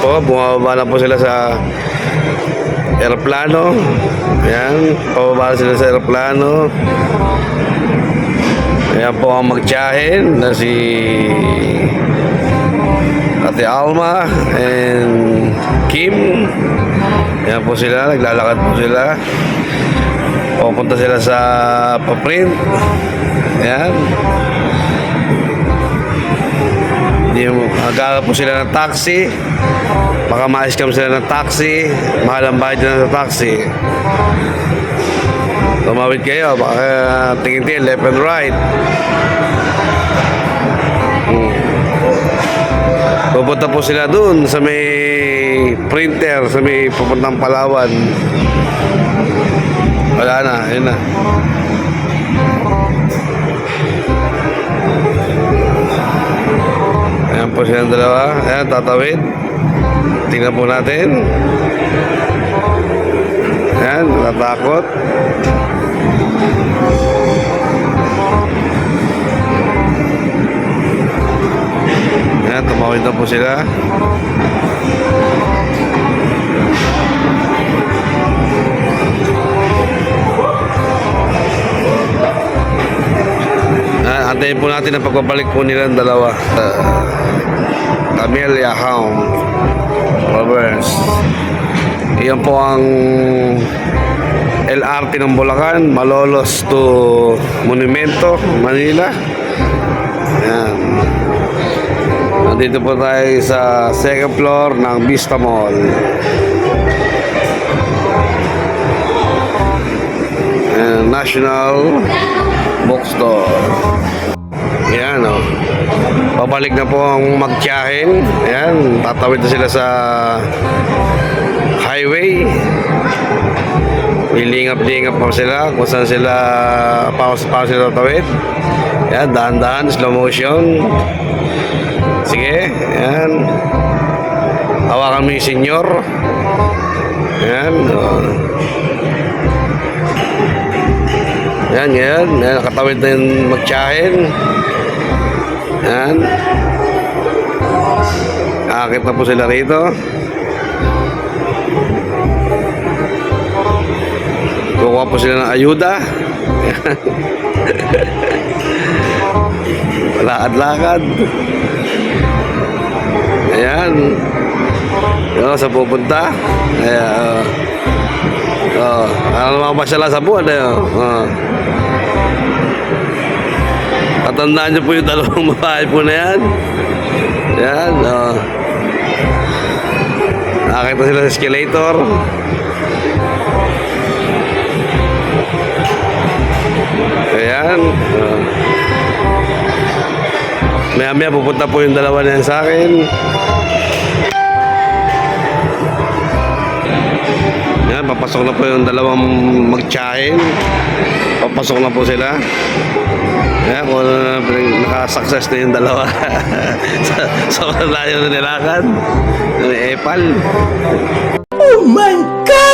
po, bumababa na po sila sa aeroplano. Ayan, pababa sila sa aeroplano. Ayan po ang magtiyahin na si Ate Alma and Kim. Ayan po sila, naglalakad po sila. Pupunta sila sa paprint. Ayan. Magkaka po sila ng taxi. Baka ma-scam sila ng taxi. Mahal ang bayad nila sa taxi. Tumawid kayo, baka tingin-tingin, left and right. Hmm. Pupunta po sila dun sa may printer, sa may pupuntang Palawan. Wala na, yun na. Ayan po silang dalawa. Ayan, tatawid. Tingnan po natin. Ayan, natatakot. Ayan, tumawid na po sila. Antayin po natin ang pagbabalik po nila ang dalawa. Uh, Camellia Hound Robbers. Iyan po ang LRT ng Bulacan, Malolos to Monumento, Manila. Ayan. Nandito po tayo sa second floor ng Vista Mall. Ayan, National Pabalik na po ang magtiyahin. Ayan, tatawid na sila sa highway. Ilingap-lingap pa sila kung saan sila paus pa sila tatawid. Ayan, dahan-dahan, slow motion. Sige, ayan. Hawakan mo yung senyor. Ayan, oh. Yan, yan. Yan, nakatawid na yung magtiyahin. Yan. Akit na po sila rito. Kukuha po sila ng ayuda. Lakad-lakad. Ayan. Yo, sa pupunta. Ayan. Oh, ano naman pa sila sa buwan eh. Oh. Tatandaan niyo po yung dalawang babae po na yan. Yan, oh. Nakakita sila sa escalator. Ayan. Oh. Maya maya pupunta po yung dalawa na yan sa akin. Yan, papasok na po yung dalawang magtiyahin. Papasok na po sila. Yan, kung ano na nakasuccess na yung dalawa. sa, sa malayo na nilakad. Ng epal. Oh my God!